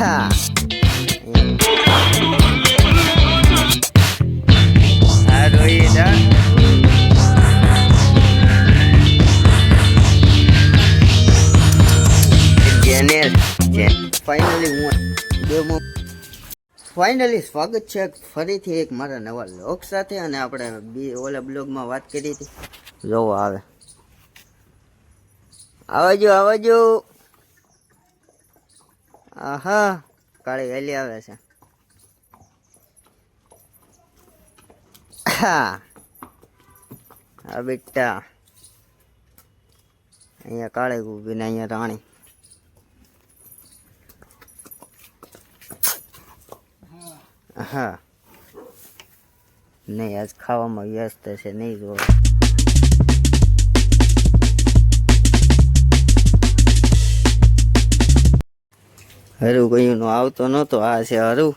આ રોહિત હા જેને ફાઇનલી હું ફાઇનલી સ્વાગત છે ફરીથી એક મારા નવા લોક સાથે અને આપણે બી ઓલા બ્લોગમાં વાત કરી હતી. જોવો આવે. આવજો આવજો. આહા, કાળી વેલી આવે છે. હા. બેટા. અહીંયા કાળી ઊભી ને અહીંયા રાણી. હા. નહીં, આજ ખાવામાં વ્યસ્ત છે, નહીં જો હરું કયું આવતો નહોતો આ છે હરું.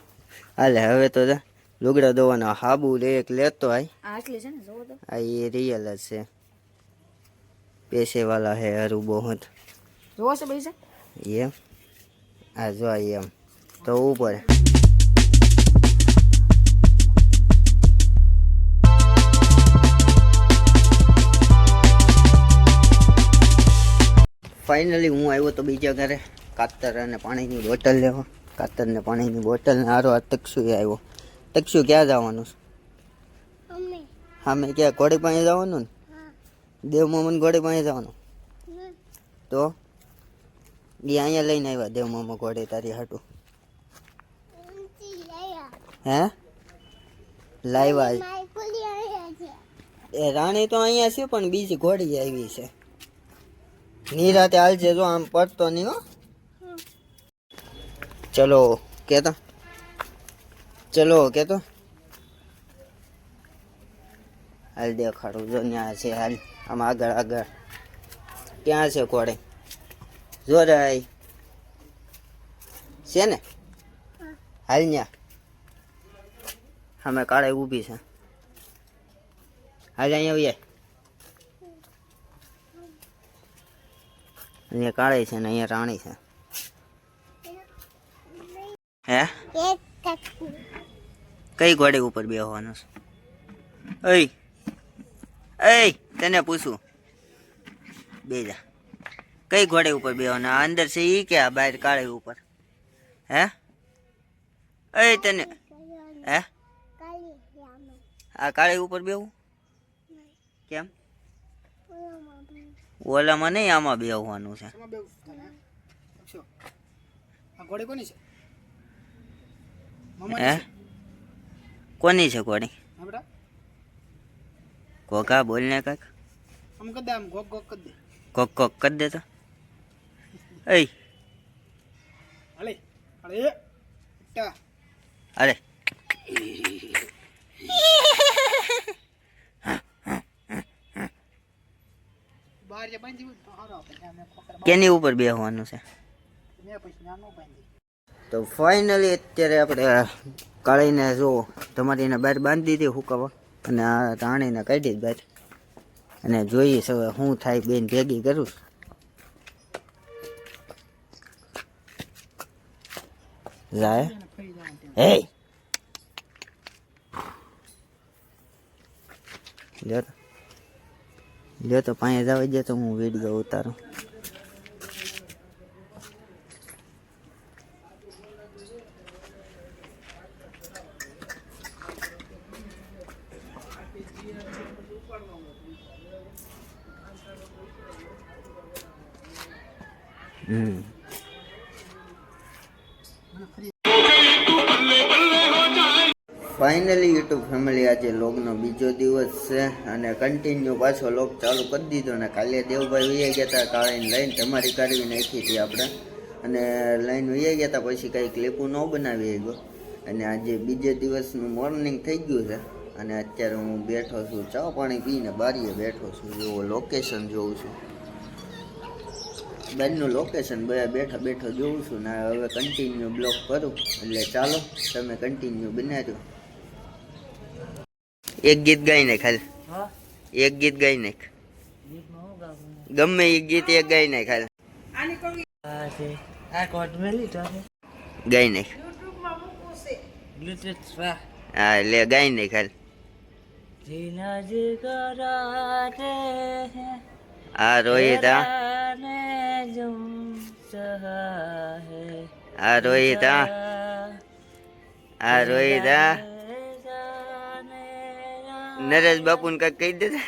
હાલે હવે તો લુગડા દોવાનો હાબુ રે એક લેતો આય. આ આટલી છે ને જોવો તો. આ એ રિયલ જ છે. પેશે વાલા હે હરું બહુ જોવો છે પૈસા એમ? આ જો એમ. તો ઉપર. ફાઇનલી હું આવ્યો તો બીજા ઘરે. કાતર અને પાણીની બોટલ લેવા. કાતર ને પાણીની બોટલ ને હારો આ તકસુ આવ્યો. તક્ષુ ક્યાં જવાનું છે? હા મેં ક્યાં ઘોડી પાસે જવાનું ને? દેવ મોમન ઘોડી પાસે જવાનું? તો? એ અહીંયા લઈને આવ્યા દેવ મામા ઘોડે તારી હાટું. હે? લાવ્યા એ રાણી તો અહીંયા છે પણ બીજી ઘોડી આવી છે. નિરાતે હાલજે જો આમ પડતો નહીં હો. ચલો, કેતો? ચલો, કેતો? હાલ દેખાડું, જો ત્યાં છે, હાલ, આમ આગળ આગળ. ક્યાં છે કોડે જો રાય છે ને? હાલ ન્યા. અમે કાળે ઊભી છે. હાલ અહીંયા આવીએ. અહીંયા કાળે છે ને, અહીંયા રાણી છે. હે? કઈ ઘોડી ઉપર બેહવાનું છે? એ એ તને પૂછું. બે જા. કઈ ઘોડી ઉપર બેસવાનું આ અંદર છે ઈ કે આ બહાર કાળી ઉપર? હે? એ તને હે? આ કાળી ઉપર બેહવું? કેમ? ઓલામાં નહીં આમાં બેહવાનું છે. ઘોડી કોની છે? હે? કોની છે બેટા. કોકા બોલ ને કાક કોક કોક કરી દે. તો. ટા અરે. કેની ઉપર બેહવાનું છે? મેં પછી નાનો બાંધી. તો ફાઇનલી અત્યારે આપણે કાળીને જો તમારીને બહાર બાંધી દીધી હુકાવા. અને આ તાણીને કાઢી જ બહાર અને જોઈએ હવે શું થાય બેન ભેગી કરું જાય. હે લ્યો તો. જો તો પાસે જવા દે તો હું વીડિયો ઉતારું. ફાઇનલી યુટ્યુબ ફેમિલી આજે લોગનો બીજો દિવસ છે અને કન્ટિન્યુ પાછો લોગ ચાલુ કરી દીધો અને કાલે દેવભાઈ વૈયા ગયા હતા કાળીને લઈને તમારી કાઢવી નાખી હતી આપણે. અને લઈને વૈયા ગયા હતા પછી કંઈ ક્લિપું ન બનાવી ગયો અને આજે બીજે દિવસનું મોર્નિંગ થઈ ગયું છે. અને અત્યારે હું બેઠો છું, ચા પાણી પીને બારીએ બેઠો છું, એવો લોકેશન જોઉં છું. બેનનું લોકેશન બધા બેઠા બેઠા જોઉં છું ને હવે કન્ટિન્યુ બ્લોક કરું. એટલે ચાલો તમે કન્ટિન્યુ બનાવજો. એક ગીત ગાઈ નાખ હાલ. એક ગીત ગાઈ નાખ. ગમે એ ગીત એક ગાઈ નાખ હાલ. આ છે આ કોટ મેલી તો છે ગાઈ નાખ. હા એટલે ગાઈ નાખ હાલ. હા રોહિત હા. આ રોહિતા આ રોહિતા નરેશ બાપુ ને કાંઈક કહી દેતા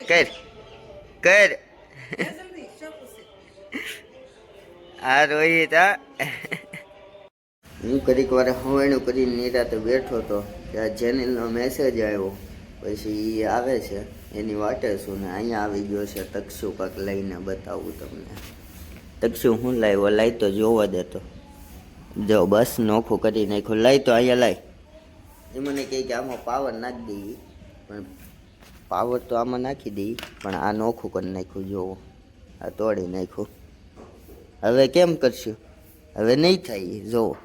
કર કર આ રોહિતા હા કરીક વાર હું હવાણું કરીને નિરાતે બેઠો હતો કે આ ચેનલનો મેસેજ આવ્યો પછી એ આવે છે એની વાટે છું ને અહીંયા આવી ગયો છે તક્ષુ કાંક લઈને બતાવું તમને. તક્ષુ હું લાવ્યો લાઈ તો જોવા દેતો જો બસ નોખું કરી નાખ્યું લાઈ તો અહીંયા લાઈ એ મને કહે કે આમાં પાવર નાખી દઈએ પણ પાવર તો આમાં નાખી દઈએ પણ આ નોખું કરી નાખ્યું જોવો આ તોડી નાખ્યું. હવે કેમ કરશું? હવે નહીં થાય જોવો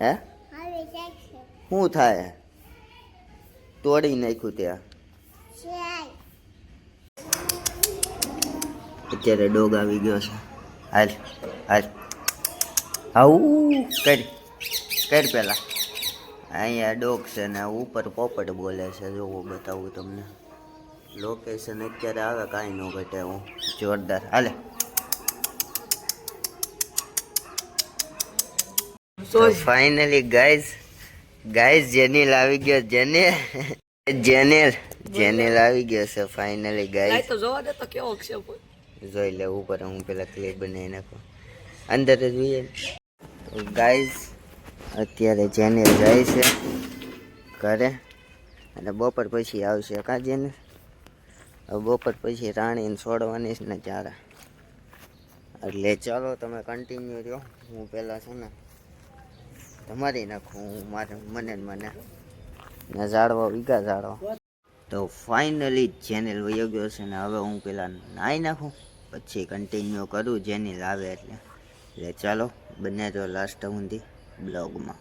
હે? શું થાય? તોડી નાખ્યું ત્યાં અત્યારે ડોગ આવી ગયો છે. હાલ હાલ. આવું કર કર પેલા. અહીંયા ડોગ છે ને ઉપર પોપટ બોલે છે. જોવું બતાવું તમને. લોકેશન અત્યારે આવે કાંઈ ન ઘટે હું જોરદાર. હાલે. તો ફાઇનલી ગાઈઝ ગાઈઝ જેનિલ આવી ગયો જેનિલ જેનિલ જેનિલ આવી ગયો છે ફાઇનલી ગાઈઝ તો જોવા દે તો કેવો છે જોઈ લે ઉપર હું પેલા ક્લિપ બનાવી નાખું. અંદર જ જોઈએ. તો ગાઈઝ અત્યારે જેનિલ જાય છે ઘરે. અને બપોર પછી આવશે. કા જેનિલ હવે બપોર પછી રાણીને છોડવાની છે ને ચારા એટલે ચાલો તમે કન્ટિન્યુ રહ્યો. હું પહેલાં છે ને તમારી નાખું હું મારે મને મને. ને ઝાડવા, વીઘા ઝાડવા. તો ફાઇનલી ચેનલ વયો ગયો છે ને હવે હું પેલા નાહી નાખું, પછી કન્ટિન્યુ કરું જેનિલ આવે એટલે. એટલે ચાલો બને તો લાસ્ટ સુધી બ્લોગમાં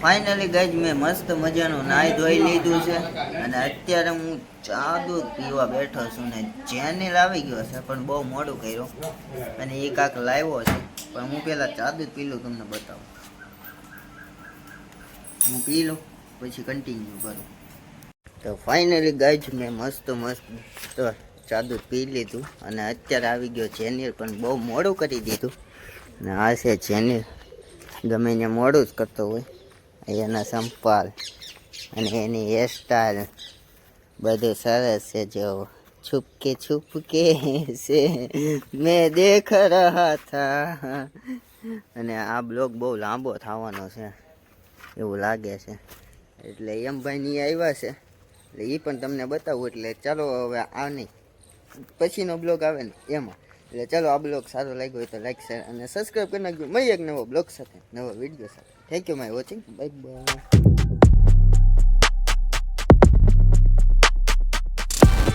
ફાઇનલી ગાઈજ મેં મસ્ત મજાનું નાહી ધોઈ લીધું છે. અને અત્યારે હું ચા દૂધ પીવા બેઠો છું ને જેનિલ આવી ગયો છે, પણ બહુ મોડું કર્યું. અને એ કાંક લાવ્યો છે, પણ હું પહેલાં ચા દૂધ પીલું તમને બતાવું. હું પી લઉં, પછી કન્ટિન્યુ કરું. તો ફાઇનલી ગાય મેં મસ્ત મસ્ત ચાદુ પી લીધું અને અત્યારે આવી ગયો જેનિલ પણ બહુ મોડું કરી દીધું. અને આ છે જેનિલ ગમે એને મોડું જ કરતો હોય, એના સંપાલ અને એની હેરસ્ટાઈલ બધું સરસ છે જો. છુપકે છુપકે છે, મેં દેખ રહા થા. અને આ બ્લોગ બહુ લાંબો થવાનો છે. એવું લાગે છે. એટલે એમ ભાઈ ની આવ્યા છે. એટલે એ પણ તમને બતાવું. એટલે ચાલો હવે આ નહીં. પછીનો બ્લોગ આવે ને એમાં. એટલે ચાલો આ બ્લોગ સારો લાગ્યો હોય તો લાઈક, શેર અને સબસ્ક્રાઈબ કરી નાખજો. મળીએ એક નવો બ્લોગ સાથે, નવો વીડિયો સાથે. Thank you my watching bye bye